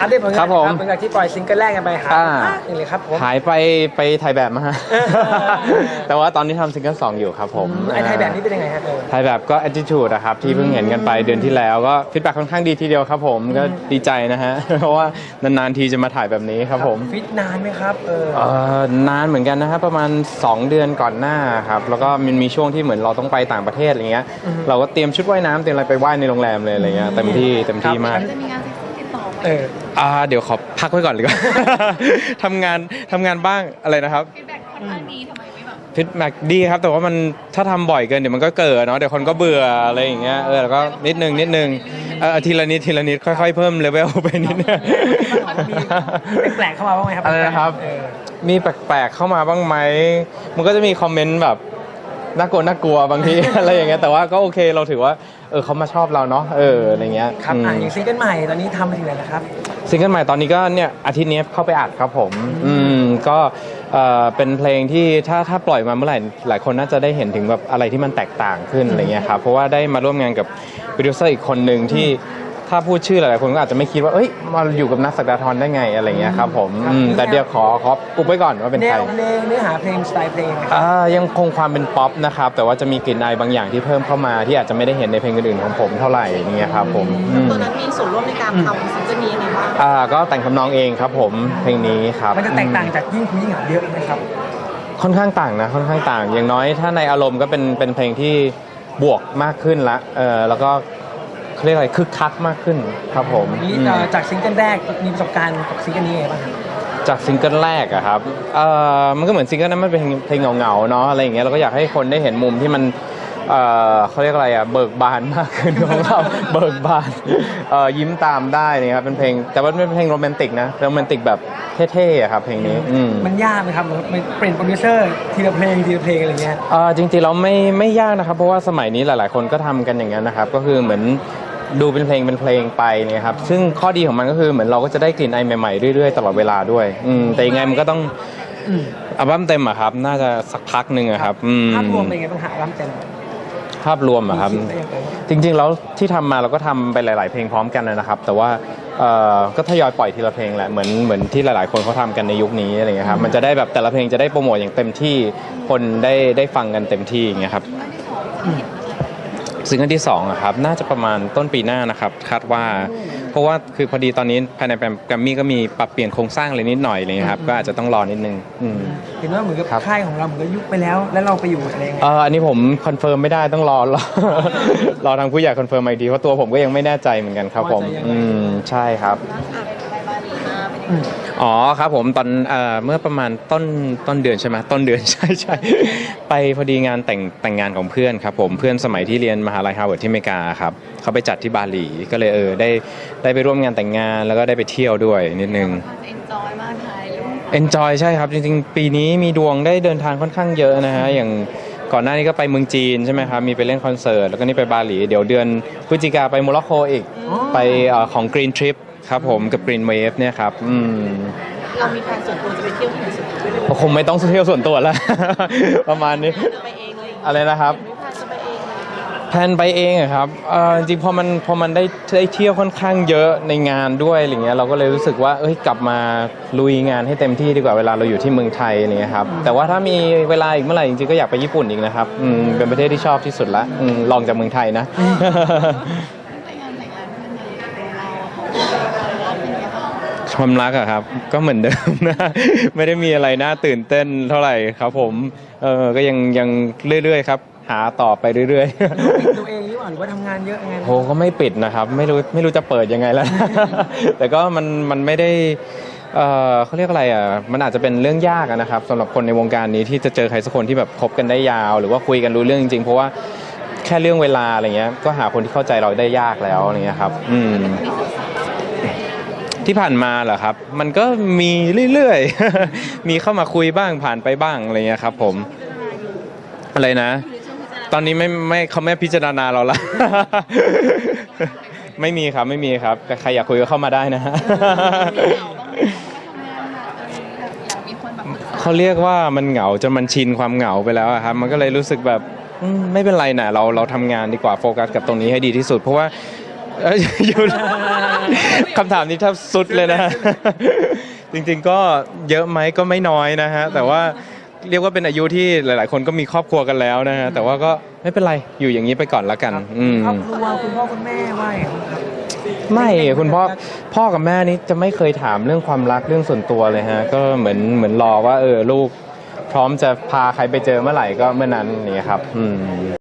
อัปเดตผลงานครับผม หลังจากที่ปล่อยซิงเกิลแรกกันไปหาอ่าพักหนึ่งเลยครับผม หายไปไปถ่ายแบบมาฮะเออ แต่ว่าตอนนี้ทำซิงเกิลสองอยู่ครับผมไอ้ไทยแบบนี้เป็นยังไงครับเออ ถ่ายแบบก็ attitude นะครับ ที่เพิ่งเห็นกันไปเดือนที่แล้วก็ฟีดแบ็ค่อนข้างดีทีเดียวครับผมก็ดีใจนะฮะ เพราะว่านานๆทีจะมาถ่ายแบบนี้ครับผม ฟิตนานไหมครับ เออ เอ่อนานเหมือนกันนะครับประมาณ 2 เดือนก่อนหน้าครับแล้วก็มันมีช่วงที่เหมือนเราต้องไปต่างประเทศอะไรเงี้ยเราก็เตรียมชุดว่ายน้ำเตรียมอะไรไปว่ายในโรงแรมเลยอะไรเงี้ยเต็มที่เต็มที่มาก จะมีงานเซ็กซี่ติดต่อไหม เอออ่าเดี๋ยวขอพักไว้ก่อนเลยก่อนทำงานทำงานบ้างอะไรนะครับฟีดแบ็กค่อนข้างดีทำไมไม่แบบฟิตแม็กดีครับ แต่ว่ามันถ้าทำบ่อยเกินเดี๋ยวมันก็เกิดเนาะเดี๋ยวคนก็เบื่ออะไรอย่างเงี้ยเออแล้วก็นิดนึงนิดนึงเออทีละนิดทีละนิดค่อยๆเพิ่มเลเวลไปนิดนึงมีแปลกๆเข้ามาบ้างไหมครับอะไรนะครับ เออมีแปลกๆเข้ามาบ้างไหม มันก็จะมีคอมเมนต์แบบน่ากลัวน่ากลัวบางที อะไรอย่างเงี้ย แต่ว่าก็โอเคเราถือว่า เออเขามาชอบเราเนาะเอออะไรเงี้ยครับอืมอะอย่างซิงเกิลใหม่ตอนนี้ทำไปถึงไหนแล้วครับ ซิงเกิลใหม่ตอนนี้ก็เนี่ยอาทิตย์นี้เข้าไปอัดครับผม อืมก็เอ่อเป็นเพลงที่ถ้าถ้าปล่อยมาเมื่อไหร่หลายคนน่าจะได้เห็นถึงแบบอะไรที่มันแตกต่างขึ้นอะไรเงี้ยครับเพราะว่าได้มาร่วมงานกับโปรดิวเซอร์อีกคนหนึ่งที่ ถ้าพูดชื่อหลายๆคนก็อาจจะไม่คิดว่าเอ้ยมาอยู่กับนักสักดาทรได้ไงอะไรเงี้ยครับผมครับอืมแต่เดี๋ยวขอขออุบไว้ก่อนว่าเป็นแนใคร วเพลงเนื้อหาเพลงสไตล์เพลงครับ อ่ายังคงความเป็นป๊อปนะครับ แต่ว่าจะมีกลิ่นอายบางอย่างที่เพิ่มเข้ามาที่อาจจะไม่ได้เห็นในเพลงอื่นๆของผมเท่าไหร่อย่างเงี้ยครับผมอืมตอนนั้นมีส่วนร่วมในการทำซิงเกิลนี้ยังไงบ้างอ่าก็แต่งทำนองเองครับผมเพลงนี้ครับมันจะแตกต่างจากยิ่งคุยยิ่งเหงาเยอะไหมครับ ค่อนข้างต่างนะค่อนข้างต่าง อย่างน้อยถ้าในอารมณ์ก็เป็นเป็นเพลงที่บวกมากขึ้นละเออแล้วก็ เขาเรียกอะไรคึกคักมากขึ้นครับผมนี่อืมเอ่อจากซิงเกิลแรกมีประสบการณ์กับซิงเกิลนี้ยังไงบ้างครับจากซิงเกิลแรกอะครับเอ่อมันก็เหมือนซิงเกิลนั้นมันเป็นเพลงเหงาๆเนาะอะไรอย่างเงี้ยเราก็อยากให้คนได้เห็นมุมที่มันเอ่อเขาเรียกอะไรอะเบิกบานมากขึ้นของเรา เบิกบานเอ่อยิ้มตามได้นะครับเป็นเพลง แต่ว่าเป็นเพลงโรแมนติกนะโรแมนติกแบบเท่ๆอะครับเพลงนี้อืม มันยากไหมครับมันเปลี่ยนโปรดิวเซอร์ทีละเพลงทีละเพลงอะไรเงี้ย เอ่อจริงๆเราไม่ไม่ยากนะครับ เพราะว่าสมัยนี้หลาย ๆ คนก็ทำกันอย่างนั้นนะครับ ก็คือเหมือน ดูเป็นเพลงเป็นเพลงไปเนี่ยครับ ซึ่งข้อดีของมันก็คือเหมือนเราก็จะได้กลิ่นไอใหม่ๆเรื่อยๆตลอดเวลาด้วย อืมแต่ยังไงมันก็ต้องอัลบั้มเต็มอะครับ น่าจะสักพักหนึ่งอะครับอืมภาพรวมเป็นไงบ้างฮะรัมเจนภาพรวมอะครับ มีดได้ยังไงบ้างจริงๆแล้วที่ทำมาเราก็ทำไปหลาย ๆ เพลงพร้อมกันนะครับ แต่ว่าเอ่อก็ทยอยปล่อยทีละเพลงแหละเหมือนเหมือนที่หลายๆ คนเขาทำกันในยุคนี้อะไรเงี้ยครับมันจะได้แบบแต่ละเพลงจะได้โปรโมทอย่างเต็มที่คนได้ได้ฟังกันเต็มที่อย่างเงี้ยครับ ซิงเกิลที่สองอะครับน่าจะประมาณต้นปีหน้านะครับคาดว่า เพราะว่าคือพอดีตอนนี้ภายในแกรมมี่ก็มีปรับเปลี่ยนโครงสร้างอะไรนิดหน่อยอะไรเลยครับก็อาจจะต้องรอนิดนึงอืม เห็นว่าเหมือนกับครับ ค่ายของเราเหมือนกับยุบไปแล้ว แล้วเราไปอยู่อะไรยังไงเอออันนี้ผมคอนเฟิร์มไม่ได้ต้องรอรอ รอทางผู้ใหญ่คอนเฟิร์มมาอีกทีเพราะตัวผมก็ยังไม่แน่ใจเหมือนกันครับผม อืมใช่ครับ ไปบาหลีมาเป็นยังอืไงม อ๋อครับผมตอนเอ่อเมื่อประมาณต้นต้นเดือนใช่ไหมต้นเดือน ใช่ใช่ไปพอดีงานแต่งแต่งงานของเพื่อนครับผมเพื่อนสมัยที่เรียนมหาลัยฮาร์วาร์ดที่อเมริกาครับเขาไปจัดที่บาหลีก็เลยเออได้ได้ไปร่วมงานแต่งงานแล้วก็ได้ไปเที่ยวด้วยนิดนึงค่อนข้างจะเอนจอยมากไทยเลย Enjoy ใช่ครับ จริงๆ ปีนี้มีดวงได้เดินทางค่อนข้างเยอะนะฮะ อย่างก่อนหน้านี้ก็ไปเมืองจีนใช่ไหมครับ มีไปเล่นคอนเสิร์ต แล้วก็นี่ไปบาหลี เดี๋ยวเดือนพฤศจิกาไปโมร็อกโกอีก ไปเอ่อของ Green Trip ครับผมกับ Green Wave เนี่ยครับอืมเรามีแผนส่วนตัวจะไปเที่ยวที่ไหนส่วนตัวด้วยคงไม่ต้องเที่ยวส่วนตัวแล้ว ประมาณนี้ จะไปเองเลยอะไรนะครับ มีแผนจะไปเองเลยแพลนไปเองอะครับเอ่อจริงๆพอมันพอมันได้ได้เที่ยวค่อนข้างเยอะในงานด้วยอะไรเงี้ยเราก็เลยรู้สึกว่าเอ้ยกลับมาลุยงานให้เต็มที่ดีกว่าเวลาเราอยู่ที่เมืองไทยอะไรเงี้ยครับแต่ว่าถ้ามีเวลาอีกเมื่อไหร่จริงๆก็อยากไปญี่ปุ่นอีกนะครับอืมเป็นประเทศที่ชอบที่สุดละอืมลองจากเมืองไทยนะ ความรักอะครับ ก็เหมือนเดิมนะ ไม่ได้มีอะไรน่าตื่นเต้นเท่าไหร่ครับผม เออก็ยังยังเรื่อยๆครับ หาต่อไปเรื่อยๆปิดตัวเองหรือเปล่าหรือว่าทำงานเยอะยังไงโหก็ไม่ปิดนะครับ ไม่รู้ไม่รู้จะเปิดยังไงแล้ว แต่ก็มันมันไม่ได้เอ่อเขาเรียกอะไรอะ มันอาจจะเป็นเรื่องยากอะนะครับสำหรับคนในวงการนี้ที่จะเจอใครสักคนที่แบบคบกันได้ยาว หรือว่าคุยกันรู้เรื่องจริงๆ เพราะว่าแค่เรื่องเวลาอะไรเงี้ย ก็หาคนที่เข้าใจเราได้ยากแล้วอะไรเงี้ยครับ อืม ที่ผ่านมาเหรอครับ มันก็มีเรื่อยๆ มีเข้ามาคุยบ้างผ่านไปบ้างอะไรเงี้ยครับ ผมอะไรนะ ตอนนี้ไม่ไม่เขาไม่พิจารณาเราละไม่มีครับไม่มีครับ แต่ใครอยากคุยก็เข้ามาได้นะฮะเขาเรียกว่ามันเหงาจนมันชินความเหงาไปแล้วครับ มันก็เลยรู้สึกแบบไม่เป็นไรนะเราเราทำงานดีกว่าโฟกัสกับตรงนี้ให้ดีที่สุด เพราะว่า เอ้ยอยู่คำถามนี้แทบสุดเลยนะ จริงๆก็เยอะไหมก็ไม่น้อยนะฮะ แต่ว่าเรียกว่าเป็นอายุที่หลาย ๆ คนก็มีครอบครัวกันแล้วนะฮะ แต่ว่าก็ไม่เป็นไรอยู่อย่างนี้ไปก่อนละกัน อืม ครอบครัวคุณพ่อคุณแม่ว่าไงบ้างครับไม่คุณพ่อพ่อกับแม่นี่จะไม่เคยถามเรื่องความรักเรื่องส่วนตัวเลยฮะ ก็เหมือนเหมือนรอว่าเออลูก พร้อมจะพาใครไปเจอเมื่อไหร่ก็เมื่อนั้นอย่างเงี้ยครับ อืม